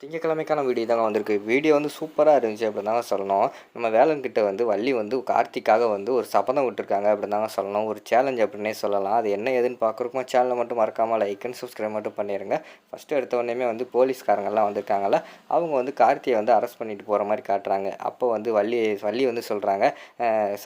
திங்கக்கிழமைக்கான video தாங்க வந்திருக்கு. Video வந்து சூப்பராக இருந்துச்சு அப்படின்னு தாங்க சொல்லணும். நம்ம வேலன்கிட்ட வந்து வள்ளி வந்து கார்த்திக்காக வந்து ஒரு சபதம் விட்டுருக்காங்க அப்படி தாங்க சொல்லணும். ஒரு சேலஞ்ச் அப்படின்னே சொல்லலாம். அது என்ன ஏதுன்னு பார்க்குறக்கும் சேனலை மட்டும் மறக்காமல் லைக் அண்ட் சப்ஸ்கிரைப் மட்டும் பண்ணிடுங்க ஃபஸ்ட்டு எடுத்த உடனே வந்து போலீஸ்காரங்கெல்லாம் வந்திருக்காங்கல்ல அவங்க வந்து கார்த்தியை வந்து அரெஸ்ட் பண்ணிட்டு போகிற மாதிரி காட்டுறாங்க. அப்போ வந்து வள்ளி வள்ளி வந்து சொல்கிறாங்க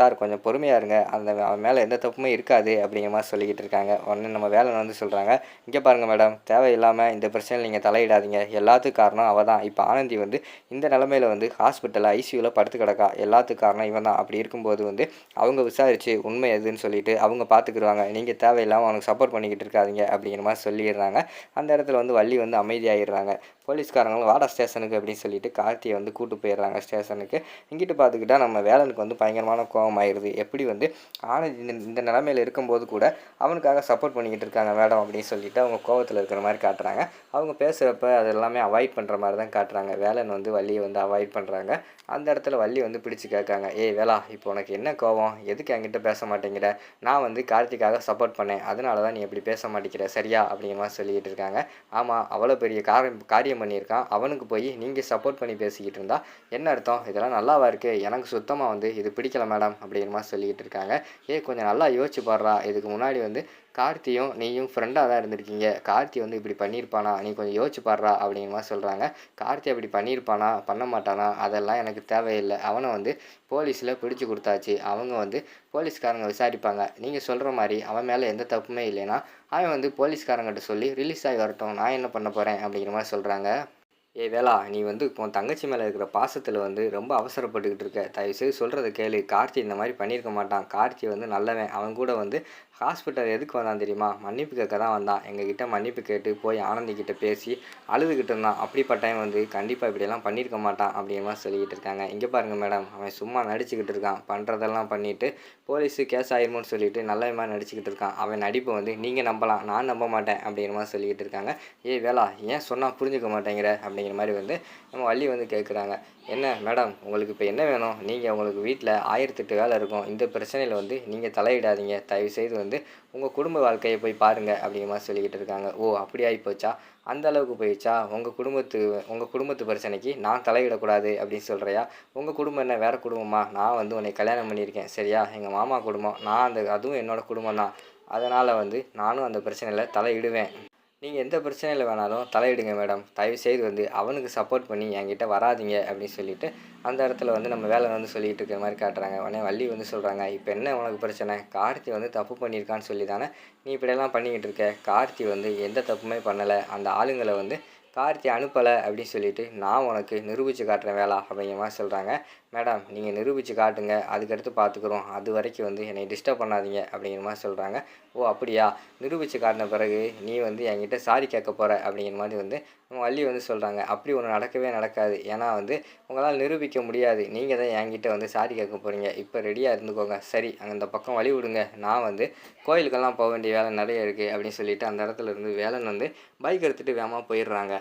சார் கொஞ்சம் பொறுமையாக இருங்க. அந்த அவன் மேலே எந்த தப்புமே இருக்காது அப்படிங்கிற மாதிரி சொல்லிக்கிட்டு இருக்காங்க. உடனே நம்ம வேலை வந்து சொல்கிறாங்க இங்கே பாருங்கள் மேடம் தேவையில்லாமல் இந்த பிரச்சனையில் நீங்கள் தலையிடாதீங்க. எல்லாத்துக்கும் காரணம் அவள் தான். இப்போ ஆனந்தி வந்து இந்த நிலமையில வந்து ஹாஸ்பிட்டலில் ஐசியூவில் படுத்து கிடக்கா. எல்லாத்துக்கு காரணம் இவன் தான். அப்படி இருக்கும்போது வந்து அவங்க விசாரித்து உண்மை எதுன்னு சொல்லிட்டு அவங்க பார்த்துக்குருவாங்க நீங்கள் தேவையில்லாமல் அவனுக்கு சப்போர்ட் பண்ணிக்கிட்டு இருக்காதீங்க அப்படிங்கிற மாதிரி சொல்லிடுறாங்க. அந்த இடத்துல வந்து வள்ளி வந்து அமைதியாகிடுறாங்க போலீஸ்காரங்களும் வாடா ஸ்டேஷனுக்கு அப்படின்னு சொல்லிட்டு கார்த்தியை வந்து கூட்டு போயிடுறாங்க ஸ்டேஷனுக்கு. இங்கிட்டு பார்த்துக்கிட்டா நம்ம வேலனுக்கு வந்து பயங்கரமான கோபம் ஆயிடுது எப்படி வந்து ஆனந்த் இந்த இந்த நிலமையில இருக்கும்போது கூட அவனுக்காக சப்போர்ட் பண்ணிக்கிட்டு இருக்காங்க மேடம் அப்படின்னு சொல்லிட்டு அவங்க கோவத்தில் இருக்கிற மாதிரி காட்டுறாங்க. அவங்க பேசுகிறப்ப அது எல்லாமே அவாய்ட் பண்ணுற மாதிரி தான் காட்டுறாங்க. வேலன் வந்து வள்ளியை வந்து அவாய்ட் பண்ணுறாங்க அந்த இடத்துல வள்ளி வந்து பிடிச்சு கேட்காங்க. ஏய் வேலா இப்போ உனக்கு என்ன கோவம்? எதுக்கு என்கிட்ட பேச மாட்டேங்கிற? நான் வந்து கார்த்திக்காக சப்போர்ட் பண்ணேன். அதனால தான் நீ எப்படி பேச மாட்டேங்கிற. சரியா? அப்படிங்கிற மாதிரி சொல்லிக்கிட்டு இருக்காங்க. ஆமாம் அவ்வளோ பெரிய காரியம் காரியம் பண்ணியிருக்கான். அவனுக்கு போய் நீங்கள் சப்போர்ட் பண்ணி பேசிக்கிட்டு இருந்தா என்ன அர்த்தம்? இதெல்லாம் நல்லாவா இருக்குது எனக்கு சுத்தமாக வந்து இது பிடிக்கல மேடம் அப்படிங்கிற மாதிரி சொல்லிக்கிட்டு இருக்காங்க. ஏ கொஞ்சம் நல்லா யோசிச்சு பாடுறா இதுக்கு முன்னாடி வந்து கார்த்தியும் நீயும் ஃப்ரெண்டாக தான் இருந்திருக்கீங்க. கார்த்தி வந்து இப்படி பண்ணியிருப்பானா? நீ கொஞ்சம் யோசிச்சு பாடுறா அப்படிங்கிற மாதிரி சொல்கிறாங்க கார்த்தி அப்படி பண்ணியிருப்பானா? பண்ண மாட்டானா? அதெல்லாம் எனக்கு தேவையில்லை. அவனை வந்து போலீஸில் பிடிச்சி கொடுத்தாச்சு. அவங்க வந்து போலீஸ்காரங்க விசாரிப்பாங்க. நீங்கள் சொல்கிற மாதிரி அவன் மேலே எந்த தப்புமே இல்லைன்னா அவன் வந்து போலீஸ்காரங்கிட்ட சொல்லி ரிலீஸ் ஆகி வரட்டும். நான் என்ன பண்ண போகிறேன் அப்படிங்கிற மாதிரி சொல்கிறாங்க ஏ வேளா நீ வந்து உன் தங்கச்சி மேலே இருக்கிற பாசத்தில் வந்து ரொம்ப அவசரப்பட்டுக்கிட்டு இருக்க. தயவுசெய்து சொல்கிறத கேளு. கார்த்தி இந்த மாதிரி பண்ணியிருக்க மாட்டான். கார்த்தி வந்து நல்லவன். அவன் கூட வந்து ஹாஸ்பிட்டல் எதுக்கு வந்தான் தெரியுமா? மன்னிப்பு கேட்க தான் வந்தான். எங்ககிட்ட மன்னிப்பு கேட்டு போய் ஆனந்திக்கிட்ட பேசி அழுதுகிட்டு இருந்தான். அப்படிப்பட்டவன் வந்து கண்டிப்பாக இப்படியெல்லாம் பண்ணியிருக்க மாட்டான் அப்படிங்கிற சொல்லிக்கிட்டு இருக்காங்க. இங்கே பாருங்கள் மேடம் அவன் சும்மா நடிச்சுக்கிட்டு இருக்கான். பண்ணுறதெல்லாம் பண்ணிவிட்டு போலீஸு கேஸ் ஆயிருமோன்னு சொல்லிட்டு நல்ல மாதிரி நடிச்சுக்கிட்டு இருக்கான். அவன் நடிப்பை வந்து நீங்கள் நம்பலாம். நான் நம்ப மாட்டேன் அப்படிங்கிற சொல்லிக்கிட்டு இருக்காங்க. ஏய் வேலா ஏன் சொன்னால் புரிஞ்சுக்க மாட்டேங்கிற அப்படிங்கிற மாதிரி வந்து நம்ம வள்ளி வந்து கேட்குறாங்க. என்ன மேடம் உங்களுக்கு இப்போ என்ன வேணும்? நீங்கள் உங்களுக்கு வீட்டில் ஆயிரத்தெட்டு வேலை இருக்கும். இந்த பிரச்சனையில் வந்து நீங்கள் தலையிடாதீங்க. தயவுசெய்து வந்து உங்கள் குடும்ப வாழ்க்கையை போய் பாருங்கள் அப்படிங்கிற மாதிரி சொல்லிக்கிட்டு இருக்காங்க. ஓ அப்படி ஆகிப்போச்சா அந்த அளவுக்கு போயிடுச்சா? உங்கள் குடும்பத்து உங்கள் குடும்பத்து பிரச்சனைக்கு நான் தலையிடக்கூடாது அப்படின்னு சொல்கிறியா உங்கள் குடும்பம் என்ன? வேறு குடும்பமா? நான் வந்து உன்னை கல்யாணம் பண்ணியிருக்கேன். சரியா? எங்கள் மாமா குடும்பம். நான் அந்த அதுவும் என்னோடய குடும்பம் தான் அதனால் வந்து நானும் அந்த பிரச்சனையில் தலையிடுவேன். நீங்கள் எந்த பிரச்சனையில் வேணாலும் தலையிடுங்க மேடம். தயவு செய்து வந்து அவனுக்கு சப்போர்ட் பண்ணி என்கிட்ட வராதீங்க அப்படின்னு சொல்லிட்டு அந்த இடத்துல வந்து நம்ம வேலை வந்து சொல்லிகிட்டு இருக்கிற மாதிரி காட்டுறாங்க. உடனே வள்ளி வந்து சொல்கிறாங்க இப்போ என்ன உனக்கு பிரச்சனை? கார்த்தி வந்து தப்பு பண்ணியிருக்கான்னு சொல்லி தானே நீ இப்படியெல்லாம் பண்ணிக்கிட்டு இருக்க. கார்த்தி வந்து எந்த தப்புமே பண்ணலை. அந்த ஆளுங்களை வந்து கார்த்தி அனுப்பலை அப்படின்னு சொல்லிட்டு நான் உனக்கு நிரூபித்து காட்டுறேன் வேலை அப்படிங்கிற மாதிரி சொல்கிறாங்க மேடம் நீங்கள் நிரூபித்து காட்டுங்க. அதுக்கடுத்து பார்த்துக்குறோம் அது வரைக்கும் வந்து என்னை டிஸ்டர்ப் பண்ணாதீங்க அப்படிங்கிற மாதிரி சொல்கிறாங்க ஓ அப்படியா? நிரூபித்து காட்டின பிறகு நீ வந்து என்கிட்ட சாரி கேட்க போகிற அப்படிங்கிற மாதிரி வந்து வள்ளி வந்து சொல்கிறாங்க அப்படி ஒன்று நடக்கவே நடக்காது. ஏன்னா வந்து உங்களால் நிரூபிக்க முடியாது. நீங்கள் தான் என்கிட்ட வந்து சாரி கேட்க போகிறீங்க இப்போ ரெடியாக இருந்துக்கோங்க. சரி அந்த பக்கம் வழி விடுங்க. நான் வந்து கோயிலுக்கெல்லாம் போக வேண்டிய வேலை நிறைய இருக்குது அப்படின்னு சொல்லிட்டு அந்த இடத்துல இருந்து வேலைன்னு வந்து பைக் எடுத்துகிட்டு வேகமாக போயிடுறாங்க.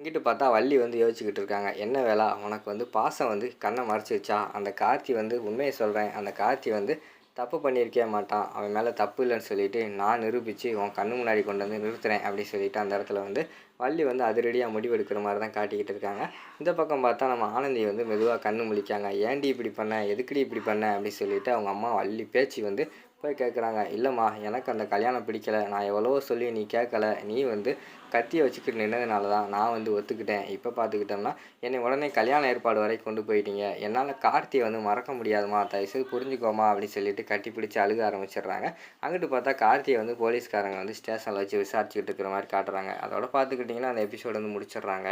இங்கிட்டு பார்த்தா வள்ளி வந்து யோசிச்சுக்கிட்டு இருக்காங்க. என்ன வேலை உனக்கு வந்து பாசம் வந்து கண்ணை மறைச்சிருச்சா அந்த கார்த்தி வந்து உண்மையை சொல்கிறேன் அந்த கார்த்தி வந்து தப்பு பண்ணியிருக்கே மாட்டான். அவன் மேலே தப்பு இல்லைன்னு சொல்லிட்டு நான் நிரூபித்து உன் கண்ணு முன்னாடி கொண்டு வந்து நிறுத்துறேன் அப்படின்னு சொல்லிட்டு அந்த இடத்துல வந்து வள்ளி வந்து அதிரடியாக முடிவெடுக்கிற மாதிரி தான் காட்டிக்கிட்டு இருக்காங்க. இந்த பக்கம் பார்த்தா நம்ம ஆனந்தி வந்து மெதுவாக கண்ணு முழிக்காங்க. ஏன்டி இப்படி பண்ண? எதுக்குடி இப்படி பண்ண? அப்படின்னு சொல்லிட்டு அவங்க அம்மா வள்ளி பேச்சு வந்து போய் கேட்குறாங்க இல்லைம்மா எனக்கு அந்த கல்யாணம் பிடிக்கலை. நான் எவ்வளவோ சொல்லி நீ கேட்கல நீ வந்து கத்தியை வச்சுக்கிட்டு நின்னதுனால தான் நான் வந்து ஒத்துக்கிட்டேன். இப்போ பார்த்துக்கிட்டோம்னா என்னை உடனே கல்யாண ஏற்பாடு வரை கொண்டு போயிட்டீங்க. என்னால் கார்த்தியை வந்து மறக்க முடியாதுமா? தயவுசெய்து புரிஞ்சுக்கோமா? அப்படின்னு சொல்லிட்டு கட்டி பிடிச்சி அழுக ஆரம்பிச்சிடுறாங்க. அங்கிட்டு பார்த்தா கார்த்தியை வந்து போலீஸ்காரங்க வந்து ஸ்டேஷனில் வச்சு விசாரிச்சுக்கிட்டு இருக்கிற மாதிரி காட்டுறாங்க. அதோட பார்த்துக்கிட்டிங்கன்னா அந்த எபிசோடு வந்து முடிச்சிடுறாங்க.